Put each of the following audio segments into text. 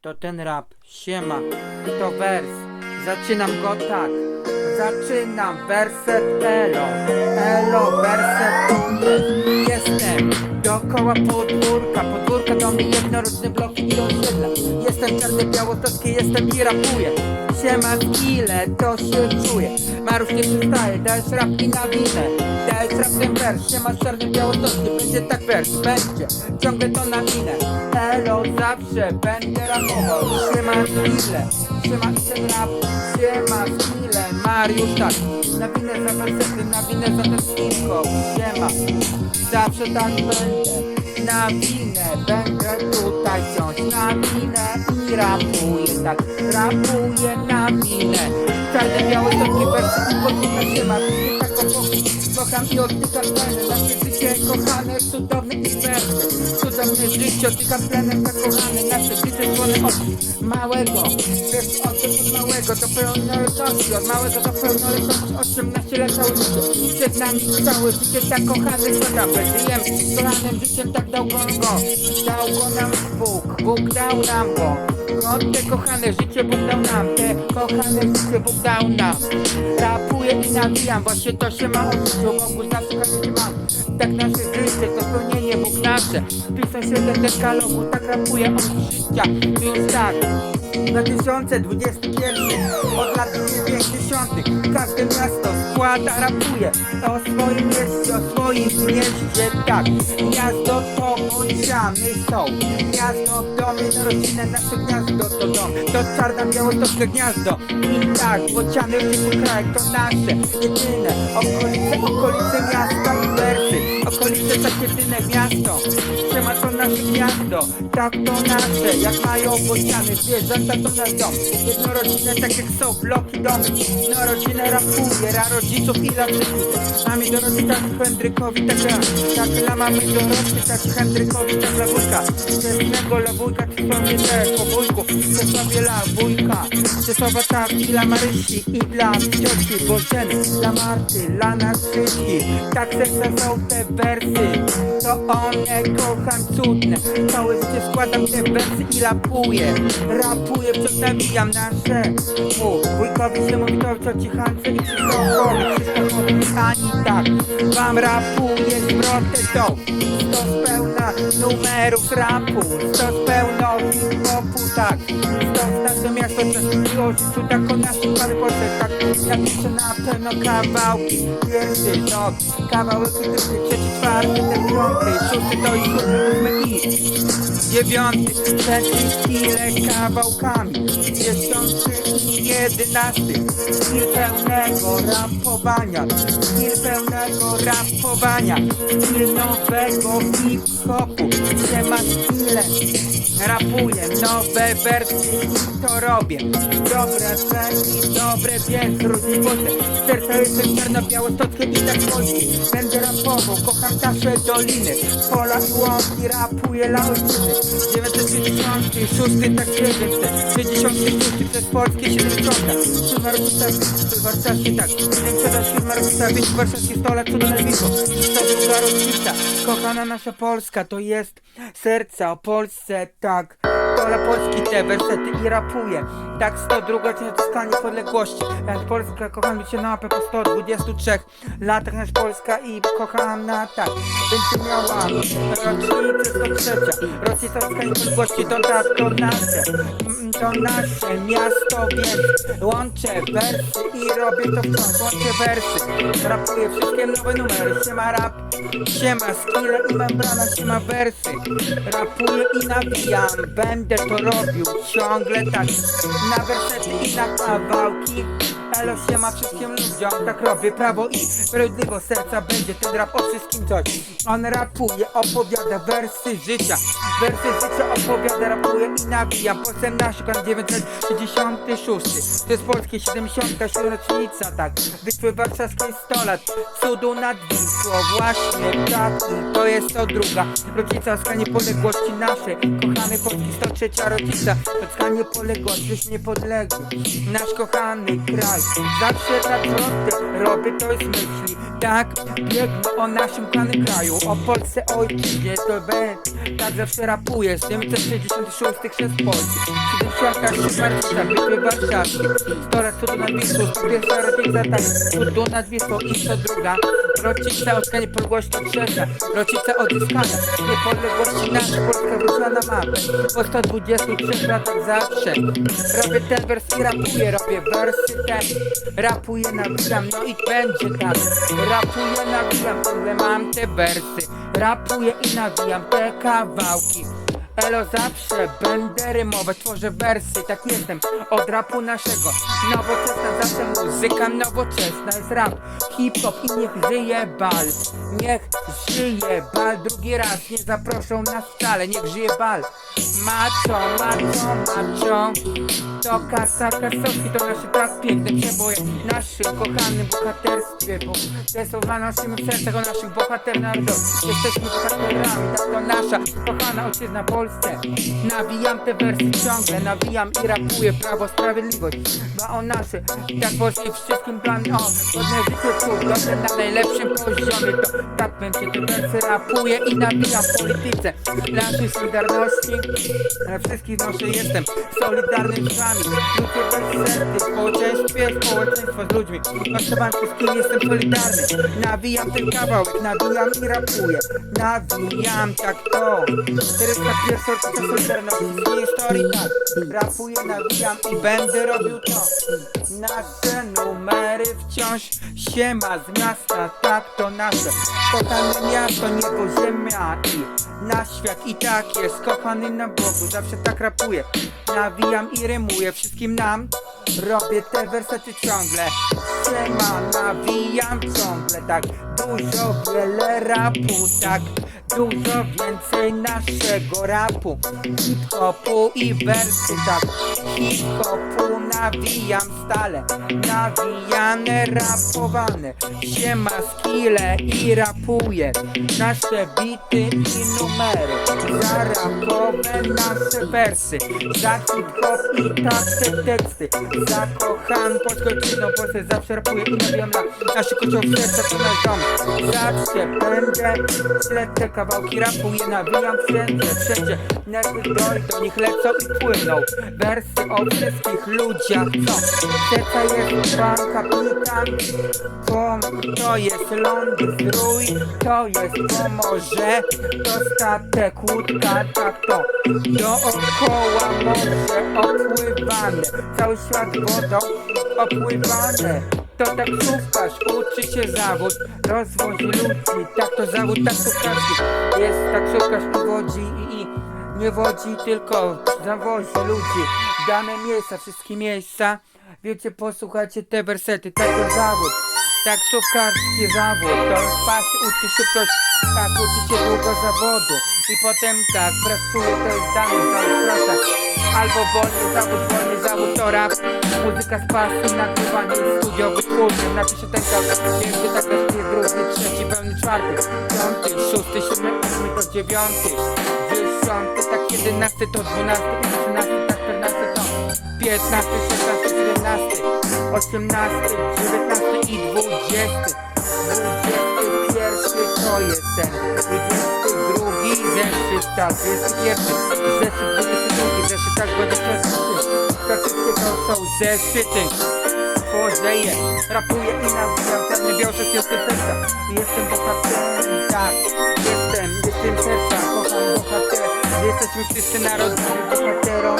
to ten rap. Siema, to wers. Zaczynam go tak. Zaczynam werset elo. Elo, werset jest. Jestem dookoła podwórka. Podwórka do mnie jednorodne bloki i osiedla. Jestem czarny białostocki, jestem i rapuję. Siema skille, to się czuje. Marusz nie przestaje, dajesz rap i na winę. Dajesz rap ten wers, siema czarny białostocki. Będzie tak wers, będzie. Ciągle to na minę. Elo, zawsze będę rapował. Siema skille, siema ten rap. Siema skille, Mariusz tak. Na winę za wersety, na winę za ten skillko. Siema, zawsze tak będę. Na winę będę tutaj wciąż Na winę i rapuję tak Rapuję na winę Czarne białe stopki wersy i podwórka się ma Wszystkie tak obok Kocham i odtykam tleny Nasze życie kochane, cudowne i wersy Cudowne życie, odtykam tlenem zakochane Nasze życie słone od małego. Wiesz od małego? Do pełnoletności Od małego do pełnoletności 18 lat całe życie Przed nami. Całe życie tak kochane Co tam żyjemy kochanym życiem tak dał go go Dał go nam Bóg, Bóg dał nam go. No te kochane życie Bóg dał nam Te kochane życie Bóg dał nam. Rapuję i nawijam Właśnie to się ma Bogu zawsze każdy mam Tak nasze życie to spełnienie Bóg nasze Pisał się ten dekalogu Tak rapuję od życia Już tak 2021 Od lat 90 Każde miasto składa, rapuje O swoim mieście, o swoim mieście Tak, miasto to bądźamy są. Gniazdo, domy, rodzinę, nasze gniazdo to dom. To czarna białostockie gniazdo. I tak, bociany w krajach to nasze Jedyne okolice, okolice miasta i wersy. Okolice tak jedyne miasto. Siema to nasze gniazdo Tak to nasze, jak mają bociany Zwierzęta to nasz dom Jednorodzinne tak jak są bloki domy. Jednorodzinne rapuje, ra rodziców i latyków Mamy do rodziców Hendrykowi tak ja Tak la mamy do rodziców tak Hendrykowi tak dla wujka. Czesnego czy sobie też po wujku. Czesławie la wujka. Czesława tak i dla Marysi i dla cioci. Bożeny Dla Marty, dla nas wszystkich. Tak serca są te wersy. To one kocham cudne Całe życie składam te wersy i rapuję. Rapuję, przedstawiam nasze Mu, wujkowi, Siemowitowi, cioci Hance i Krzysztofowi. Krzysztofowi, ani tak. Wam rapuję zwrotę to To pełna numerów rapu. To pełno hip-hopu, tak. To z nasze miasto, życiu tak o poszedł, tak Ja piszę na pewno kawałki Pierwszy to kawałek, drugi, trzeci, czwarty, ten piąty Szósty to i siódmy, i dziewiąty. Trzeci ile kawałkami Dziesiąty jedenasty. Styl pełnego rapowania Styl pełnego rapowania. Styl nowego hip-hopu. Gdzie ma stile Rapuję nowe wersje i to robię. Dobre traki, dobre wiec, różni buty Serce jestem czarno-białostockie i tak polskie Będę rapował, kocham nasze doliny. Pola i łąki, rapuję dla ojczyzny. 966, tak 966 przez polskie 70 Siódma rocznica, warszawskie tak. Największa siódma rocznica, wieś warszawskie 100 lat cudowne wieko 102 rocznica, kochana nasza Polska To jest serca o Polsce, tak шаг. Pola Polski te wersety i rapuje Tak 102 dzień odzyskania niepodległości Jak Polska kocham cię na mapę po 123 latach nasz Polska i kocham na tak. Będzie miała rocznicę 103 Rocznica odzyskania niepodległości to tak to nasze. Mm, To nasze miasto więc Łączę wersy i robię to wciąż Łączę wersy. Rapuję wszystkie nowe numery. Siema rap Siema skille i membrana Siema wersy. Rapuję i nawijam Będę to robił ciągle tak. Na wersety i na kawałki Elo siema wszystkim ludziom Tak robię prawo i sprawiedliwość serca. Będzie ten rap o wszystkim coś. On rapuje, opowiada wersy życia. Wersy życia opowiada, rapuje i nawija. Potem na przykład 966 To jest polskie 77 rocznica tak. Bitwy warszawskiej 100 lat. Cudu nad Właśnie taki To jest to druga. Rodzica odzyskania niepodległości naszej Kochany Polski 103 rodzica. Odzyskanie niepodległości Żeśmy niepodlegli Nasz kochany kraj Zawsze tak proste, robię to z myśli. Tak, biegnę o naszym kochanym kraju. O Polsce, ojczyźnie, to B Tak zawsze rapuję, z tym 66 chrzest Polski 77 marca, bitwy warszawskiej 100 lat cudu nad Wisłą, 101 rocznica tak Cudu nad Wisłą i 102 Rocznica odzyskania niepodległości trzecia Rocznica odzyskania niepodległości nasza Polska wróciła na mapę. Po 123 latach zawsze. Robię ten wers i rapuję, robię wersy te Rapuję, nawijam, no i będzie tak. Rapuję, nawijam, ciągle mam te wersy. Rapuję i nawijam te kawałki Elo zawsze będę rymować, tworzę wersy, tak jestem od rapu naszego. Nowoczesna zawsze muzyka nowoczesna jest rap Hip-hop i niech żyje bal. Niech żyje bal drugi raz Nie zaproszą nas wcale, niech żyje bal. Macho, macho, macho To kasa, kasowski to nasze tak piękne przeboje. Naszym kochanym bohaterstwie Bo te na naszym sercach o naszych bohaterach narodowych Jesteśmy bohaterami, tak to nasza kochana ojczyzna Polsce. Nawijam te wersy ciągle, nawijam i rapuję Prawo, sprawiedliwość, dba o nasze Tak właśnie wszystkim plan, o. Godne życie dobrze na najlepszym poziomie. To tak bym się te wersy rapuje i nawijam w polityce. Dla naszej solidarności dla wszystkich noszę jestem solidarny z wami. Ludzie bez sercy, w społeczeństwie, społeczeństwo z ludźmi. Wam wszystkim jestem solidarny. Nawijam ten kawałek, nawijam i rapuję. Nawijam tak to. 401 solidarności z tej historii tak Rapuję, nawijam i będę robił to. Nasze numery wciąż się ma z miasta Tak to nasze. Kochane miasto, niebo, ziemia i na świat i tak jest kochany na Bogu Zawsze tak rapuję. Nawijam i rymuję wszystkim nam Robię te wersety ciągle. Siema, nawijam ciągle tak Dużo, wiele rapu, tak Dużo więcej naszego rapu. Hip-hopu i wersy, tak Hip-hopu nawijam stale. Nawijane, rapowane Siema, skille i rapuję. Nasze bity i numery Za rapowe nasze wersy. Za hip-hop i takie teksty. Zakocham polską ojczyzną Polsce zawsze rapuję i nawijam na Nasze kocioł serca to nasz dom Zawsze będę śledzę te kawałki rapuję Nawijam wszędzie, wszędzie. Nerwy dojdą, niech lecą i płyną. Wersy o wszystkich ludziach Co? Serca jest pan kapitan To, to jest ląd zdrój To jest pomorze To statek, łódka, tak to. Dookoła morze opływane Cały świat wodą opływane to taksówkarz uczy się zawód Rozwozi ludzi, tak to zawód taksówkarski. Jest taksówkarz tu wodzi i, i nie wodzi tylko zawozi ludzi. Dane miejsca, wszystkie miejsca. Wiecie, posłuchajcie te wersety, tak to zawód Taksówkarski zawód, to pas uczy ktoś Tak, uczy się długo zawodu. I potem tak, pracuje, to jest dany zawód, proszę Albo wolny zawód, wolny zawód to rap. Muzyka z pasji, nagrywanie studio wytwórnym Napiszę ten kawałek, pierwszy, tak nie drugi, trzeci, pełny, czwarty. Piąty, szósty, siódmy, ósmy, to dziewiąty. Dziesiąty, tak jedenasty, to dwunasty trzynasty, 15, 16, 17, 18, 19 i 20 21 to jest ten 22 zeszyt, tak, 21 zeszyt, 22 zeszyt, tak, 23 Statystyka to są zeszyty Bożeje, rapuję i nawijam Pewnie biorę się z tym serca Jestem bohaterem, tak Jestem, jestem serca Kocham bohatera Jesteśmy wszyscy narodowi bohaterom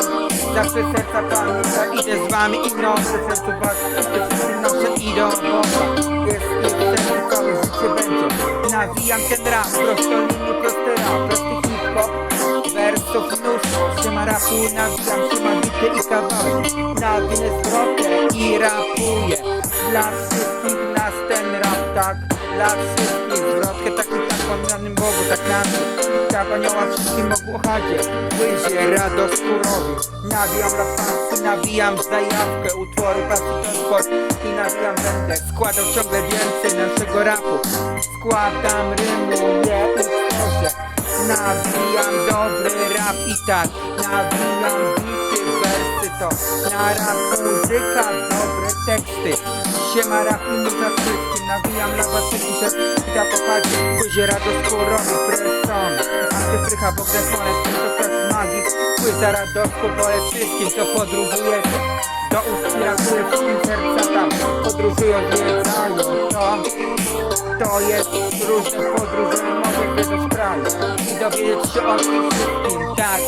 Zawsze serca pamięta, idę z wami i noszę sercu was wszyscy noszę idą. Boga Jest ich serce, całe życie będzie. Nawijam ten rap, prosto linii, prosty rap, prosty hip-hop. Wersów mnóstwo, się ma rapu, nawijam się ma bity i kawałek. Nawinę zwrotę i rapuję. Dla wszystkich nas ten rap, tak Dla wszystkich zwrotkę, tak i tak Pamiętanym Bogu, tak na mnie Tak anioła wszystkim Bogu ochadzie Wyjdzie radość skórowi Nawijam rapanki, nawijam zajawkę Utwory to sport. I nawijam będę składał ciągle więcej naszego rapu. Składam, rymuję i tworzę Nawijam dobry rap i tak. Nawijam bity wersy to. Na rap muzyka, dobre teksty. Siema rapinu za wszystkim, nawijam na was piszę I ta popatrzcie, pójdzie radoskórowy preson Antyfrycha, bogdesmonet, to też magik. Płyza radosku, pole wszystkim, co podróżujecie Do ust piratuje wszystkim serca tam Podróżują, zwiedzają to to jest różne podróże, mogę wiedzieć I dowiedzieć się o tym wszystkim, tak.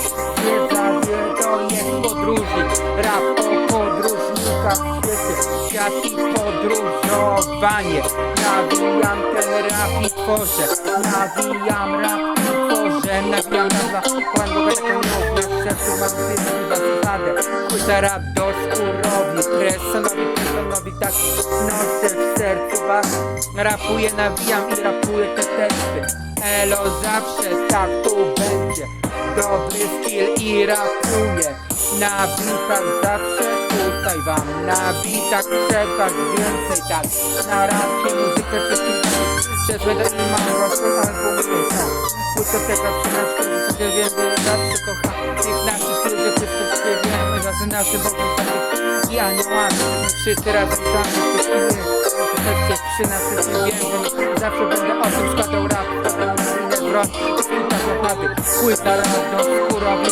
Wiedza wie, to jest podróżnik. Rap o podróżnikach w świecie Świat podróżowanie. Nawijam ten rap i tworzę Nawijam rap i tworzę Nawijam nazwa, kłam Boga taką Na sercu mam chyba zasadę. Płyta rap do skórowi Presonowi, presonowi, tak Noszę w sercu was. Rapuję, nawijam i rapuję te teksty. Elo zawsze tak tu będzie. Dobry skill i rapuję Na bitach zawsze tutaj wam Na bitach czekać więcej tak Na rapie muzykę Przeszły do i mam rozpoznane punkty są Płytoteka 13 sobie wiem, że zawsze kocham. Tych naszych ludzi wszystko śpiewamy Razem naszym Bogiem i aniołami Wszyscy razem sami Jesteście przy nas, wszyscy wiem, że zawsze będę o tym składał rap zwrot, płyta zapady Płyta rap do skórowi,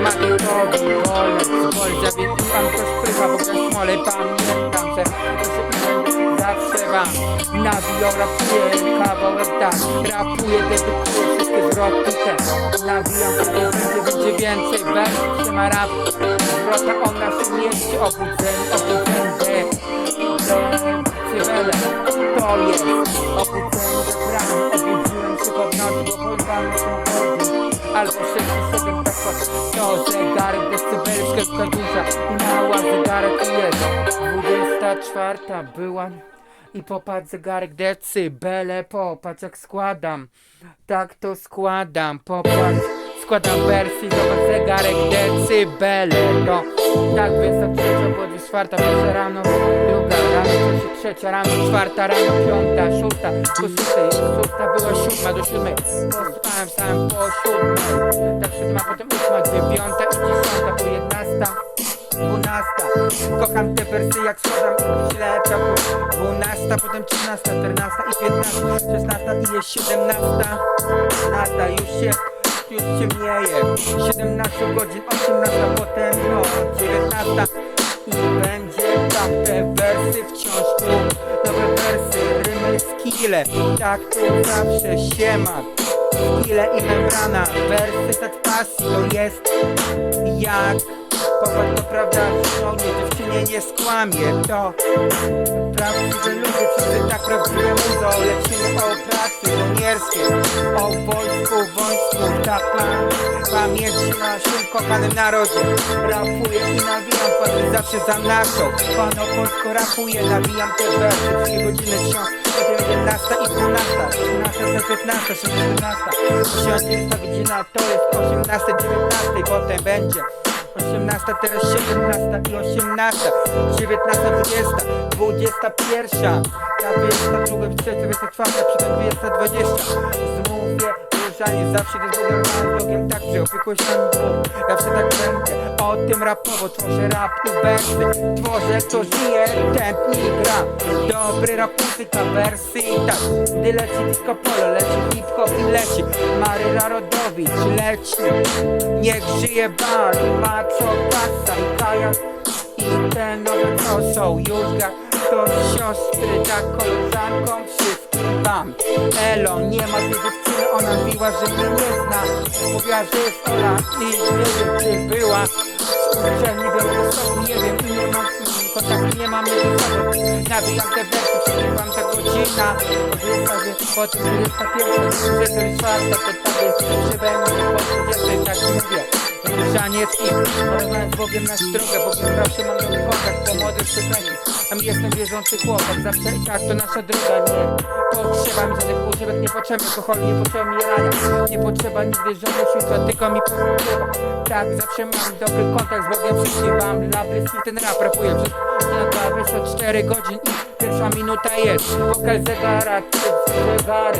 presonowi Magierowi, bolec, bolcia Wiedziałam to sprycha, bo na smole pamiętam, że zawsze wam. Nawijał, rapuję, kawałek tak Rapuję, dedykuję wszystkie zwroty te. Nawijam, wtedy będzie, będzie więcej Wersów, się ma rap. Zwrota o naszym mieście Obudzenie, obudzenie Cywele, to jest. Obudzenie bram Obudziłem się po nocy, bo porwałem się Albo 67 tak To zegarek decybelska duża I mała zegarek jest 24 była i popatrz zegarek decybele, popatrz jak składam. Tak to składam, popatrz. Składam wersji, zobacz zegarek decybele No, tak więc to trzecia, czwarta, pierwsza rano Druga trzecia, rano, czwarta rano, piąta, szósta. Po szóstej, szósta była siódma do siódmej. Pospałem, wstałem po siódmej. Tak siódma, potem ósma, dziewiąta i dziesiąta, po jedenasta Dwunasta. Kocham te wersy jak źle czapu Dwunasta, potem trzynasta, czternasta i piętnasta. Szesnasta i jest siedemnasta. Nasta już jest już ciemnieje 17 godzin, 18 potem no 19 będzie tak te wersy wciąż tu. Nowe wersy, rymy, skille. Tak tu zawsze siema Skille i membrana. Wersy tak pasji to jest jak Popatrz to prawda, no nie dziewczynie nie skłamie. To prawdziwe ludzie, wszyscy tak prawdziwe muzo Lecimy o pracy żołnierskiej O wojsku, wojsku, plan Pamięć na naszym kochanym narodzie. Rapuję i nawijam, pan zawsze za naszą. Pan o polsku rapuje, nawijam te wersy. Wszystkie godziny trzą Potem 11 i 12 13, 15, 16 18 godzina to jest 18, 19 Potem będzie 18, teraz 17 i 18 19, 20, 21 22, 23, 24, potem 20, 20 Zmówię, różanie zawsze jest Bogiem, Panem Bogiem tak, że nami Bóg Zawsze tak będzie, o tym rapowo Tworzę rap i wersy. Tworzę, kto żyje, ten i gra. Dobry rap, muzyka, wersy i tak. Gdy leci disco polo, leci hip-hop i leci. Maryla Rodowicz leci. Niech żyje bar, macho, pasa i kajak I te nowe to są już ga To siostry, tak koleżankom wszystkim wam Elo, nie ma tej dziewczyny, ona mówiła, że mnie nie zna. Mówiła, że jest Ola i nie wiem czy była. Kurczę, nie wiem, wysoko, nie wiem, nie mam kontaktu, nie mamy Nawijam te wersy, przegrywam ta godzina. 20, potem 21, 24, to tak jest, że będę po 20, tak mówię Różaniec i porozmawiam z Bogiem na drogę Bogiem zawsze mam nowy kontakt, po młodych przykręcić A mi jestem wierzący chłopak, zawsze i tak to nasza droga Nie. Potrzeba mi żadnych używek, nie potrzeba alkoholu, nie potrzeba mi rania. Nie potrzeba nigdy żadnych światła, tylko mi potrzeba Tak, zawsze mam dobry kontakt z Bogiem Wszystkim wam dla bliskich ten rap rapuję Przez na 24 godzin i pierwsza minuta jest. Pokal zegara, zegary.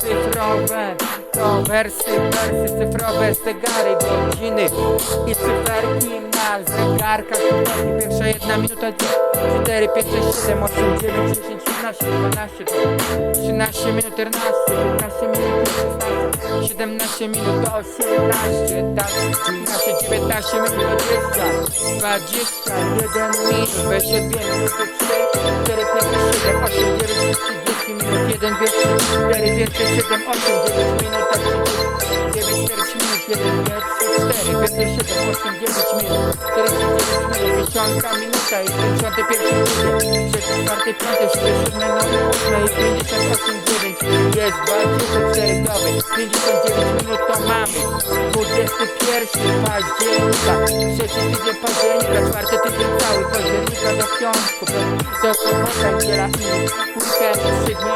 Cyfrowe to wersy, wersy cyfrowe, zegary, godziny. I cyferki na zegarkach. Pierwsza jedna minuta, dwie, cztery, pięć, sześć, siedem, osiem, dziewięć, 11, 12, 13 minut 14, 15 minut 16, 17 minut 18, tak 15, 19 minut 20, 21 minut, 22 minuty 3, 4, 5, 7, 8, 9, 10 Taki minut, jeden wiersz, cztery wiersze, siedem, osiem, dziewięć minut, tak dziewięć, minut, jeden wiersz, cztery wiersze, siedem, osiem, dziewięć minut, czterdzieści dziewięć minut, dziesiątka minuta i pięćdziesiąty pierwszy ludzie, trzeci, czwarty, piąty, siódmy, siódmy, nowy, ósmy i pięćdziesiąt osiem, dziewięć, jest dwa, trzy. 59 minut to mamy. 21 października. Trzeci tydzień października Czwarty tydzień cały października do piątku. Do sobota niedziela i weekend Trzy dni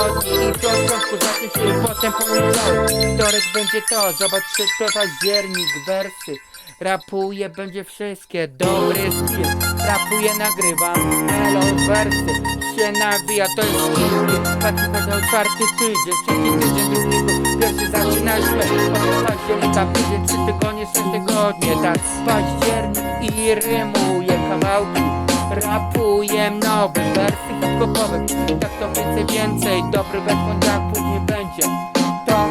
od i do piątku zacznie się potem poniedziałek. Wtorek będzie to, zobacz 3 październik Wersy. Rapuje będzie wszystkie dobry skill Rapuje, nagrywa, elo, wersy. Się nawija, to jest skill Taki będzie czwarty tydzień, trzeci tydzień pierwszy zaczynaliśmy od października, tydzień, trzy tygodnie, trzy tygodnie, tak, październik i rymuje kawałki, rapuję nowy, wersy hip-hopowe, tak to więcej, więcej, dobry wers, jak później będzie, to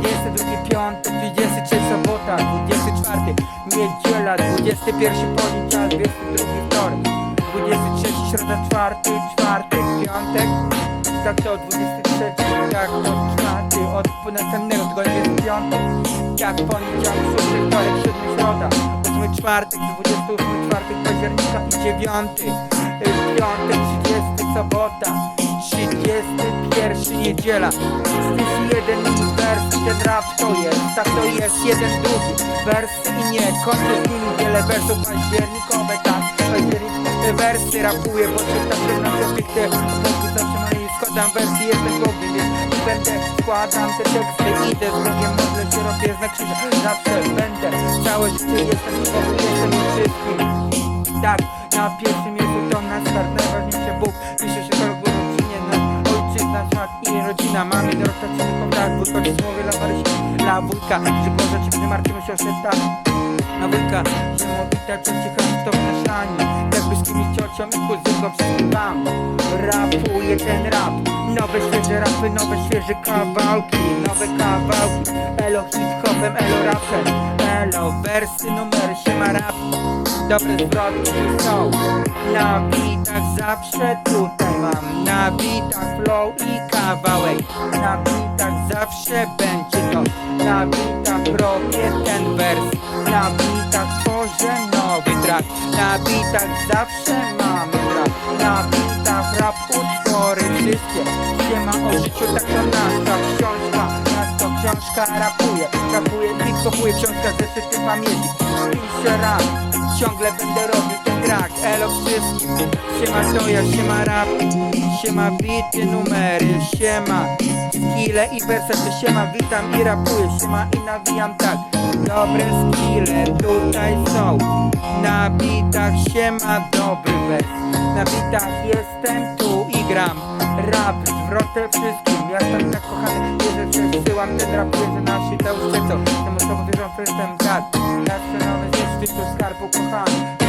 22 piątek, 23 sobota, 24 niedziela, 21 poniedziałek, 22 wtorek, 23 środa, czwarty, czwartek, piątek, tak to 23, tak to czwarty, od następnego tygodnia jest piątek, jak poniedziałek, szósty, wtorek, siódmy, środa, ósmy, czwartek, 28 czwartek października i dziewiąty, y, piątek, 30 sobota, 31 niedziela, 31 minut wers ten rap to jest, tak to jest, jeden drugi. Wers i nie, kończę z nimi wiele wersów październikowe, tak, październik, wersy rapuję, bo czytam się na zatrzymanie składam wersy, jestem głowy, więc będę, składam te teksty, idę z Bogiem, modlę się, robię znak krzyża, zawsze będę, całe życie jestem Bogiem, jestem wszystkim, tak, na pierwszym miejscu to nasz start, najważniejszy Bóg, pisze się to rodzinie, na ojczyzna, szat i rodzina, mamy dorosła czynników, tak, wódko, ci słowie dla Marysi, dla wujka, że Boże, ci nie martwimy się o święta, na wujka, że młodita, co cicha, to w naszani, jakby z kimś ciocią i kuzynką wszystkim wam, rapuje ten rap, nowe świeże rapy, nowe świeże kawałki, nowe kawałki, elo hip-hopem, elo rapem, elo wersy, numery, siema rap, dobre zwrotki są. Na bitach zawsze tutaj mam Na bitach flow i kawałek. Na bitach zawsze będzie to. Na bitach robię ten wers. Na bitach tworzę nowy track Na bitach zawsze mamy rap Na bitach rap utwory wszystkie. Siema o życiu, tak to nasza książka. Nas to książka rapuje. Rapuje, hip-hopuje książka zeszyty pamięci Piszę rap? Ciągle będę robił ten track, elo wszystkim. Siema to ja, siema rap Siema bity, numery, siema Skille i wersety, siema witam i rapuję Siema i nawijam tak. Dobre skille tutaj są. Na bitach siema dobry wers. Na bitach jestem tu i gram. Rap, zwrotę wszystkim. Ja jestem tak kochany, wierzę, że syłam ten rap Wierzę na świetę uszczycą Tym osobom wierzą, jestem tak Zawsze nowy zeszczyt do skarbu kochany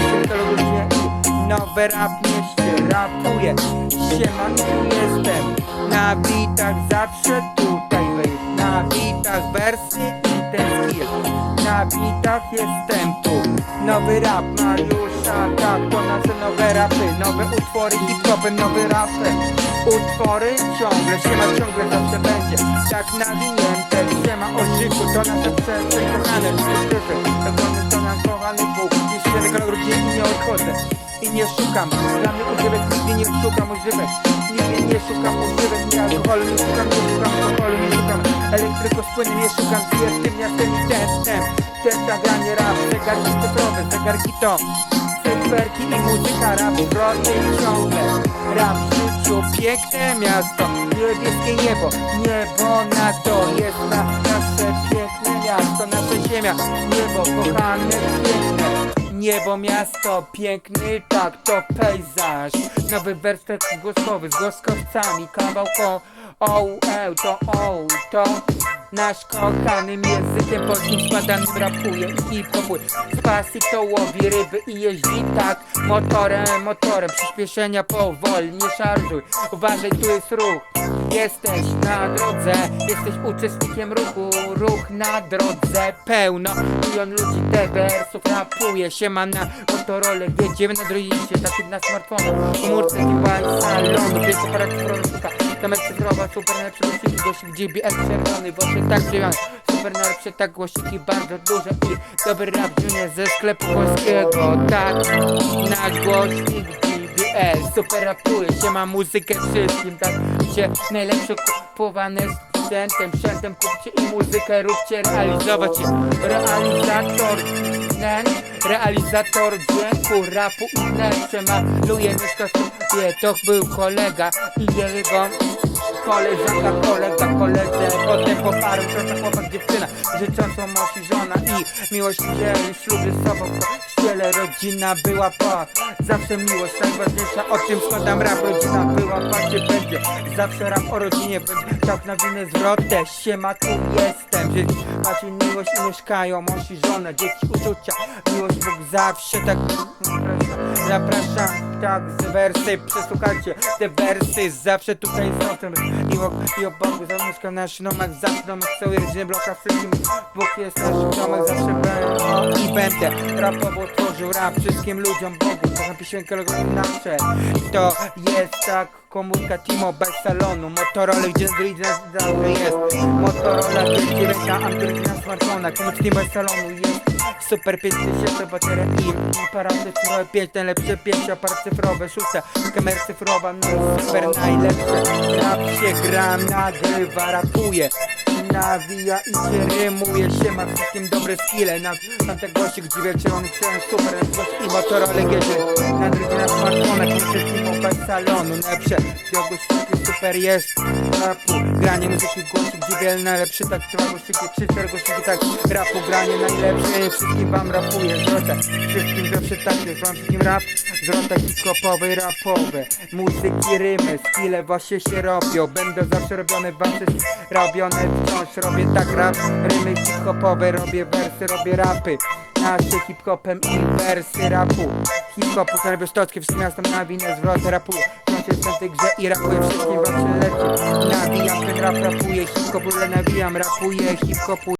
Nowe rap mieście Rapuję, siema tu jestem Na bitach zawsze tutaj wejdę Na bitach wersy i ten skill. Na bitach jestem tu. Nowy rap Mariusza, tak to nasze nowe rapy. Nowe utwory hip-hopem, nowy rapem Utwory ciągle, siema ciągle zawsze będzie. Tak nawinięte, siema o życiu To nasze przestrzeń kochane, szczerze Tak wolny to nasz kochany Bóg Ludzie i nie odchodzę I nie szukam, dla mnie używek Nigdy nie szukam używek Nigdy nie szukam używek, nie alkoholu Nie szukam, nie szukam alkoholu, nie szukam Elektryko z płynem, nie szukam z wielkim miastem i testem. Testa granie rap, zegarki cyfrowe, zegarki to Cyferki i muzyka, rap zwrotny i ciągle. Rap w życiu, piękne miasto Niebieskie niebo, niebo na to Jest na nasze piękne miasto Nasza ziemia, niebo kochane, piękne Niebo, miasto, piękny, tak to pejzaż. Nowy werset głoskowy z głoskowcami Kawałką, o, e, to, o, to Nasz kochanym językiem polskim składanym rapuje i hip-hopuje Z pasji to łowi ryby i jeździ tak Motorem, motorem, przyspieszenia powoli, nie szarżuj. Uważaj, tu jest ruch Jesteś na drodze, jesteś uczestnikiem ruchu Ruch na drodze pełno. Milion ludzi te wersów rapuje Siema na Motorola, jedziemy na droidzie Taki na smartfonu, komórce, device, salonu Pięć aparat cyfrowa, kamera cyfrowa Super najlepsze głośniki, głośnik JBL czerwony Właśnie tak przyjmany, super najlepsze tak głośniki Bardzo duże i dobry rap junior ze sklepu polskiego. Tak, nasz głośnik Super rapuje, się ma muzykę wszystkim Tak, się najlepsze kupowane sprzętem Sprzętem kupcie i muzykę róbcie realizować Realizator wnętrz, realizator dźwięku, rapu i wnętrze Maluje, mieszka sobie, to był kolega i jego Koleżanka, kolega, koledze. Potem po paru czasach chłopak, dziewczyna. Życzącą mąż i żona i miłość wzięli śluby sobą kościele Rodzina była po Zawsze miłość najważniejsza O tym składam rap Rodzina była, patrzcie będzie? Zawsze rap o rodzinie będzie. Tak na winę zwrotę. Siema tu jestem. Dzieci macie miłość i mieszkają. Mąż i żona, dzieci uczucia. Miłość Bóg zawsze tak. Zapraszam, zapraszam tak z wersy Przesłuchajcie te wersy. Zawsze tutaj są ten miło i o Bogu Zamieszkam na szynomach Zawsze domek całej rodziny bloka wszystkim Bóg jest nasz domek Zawsze będę i będę Rapowo tworzył rap wszystkim ludziom Bogu Kocham piosenkę logo nasze. To jest tak komórka Timo bez salonu. Motorola gdzie Android na jest. Motorola 5 na Android na smartfona. Komórka Timo bez salonu jest Super 5000 bateria i aparaty cyfrowe 5 najlepsze 5 aparat cyfrowe 6 kamer cyfrowa no super najlepsze. Rap się gra, nagrywa, rapuje Nawija i się rymuje się ma wszystkim dobre skille Na tamte gości gdzie wiecie on czują super głos i Motorola gierze Na drugi na smartfonach wszystkim bez salonu. Najlepsze głośniki super jest Rapu, granie muzyki głośnik dziwiel najlepszy tak trwa głośniki trzy cztery głośniki tak Rapu, granie najlepsze. Wszystkim wam rapuję Zwrota, wszystkim zawsze tak jest Wam wszystkim rap, zwrota hip-hopowe, rapowe Muzyki, rymy, skille właśnie się robią. Będą zawsze robione, wasze robione wciąż Robię tak rap, rymy hip-hopowe Robię wersy, robię rapy. Nasze hip-hopem i wersy rapu. Hip-hopu, Białostockie, wszystkim miastom na winę zwroty rapuję Wciąż jestem w tej grze i rapuję wszystkim wam się Nawijam ten rap, rapuję hip-hopu, nawijam, rapuję hip-hopu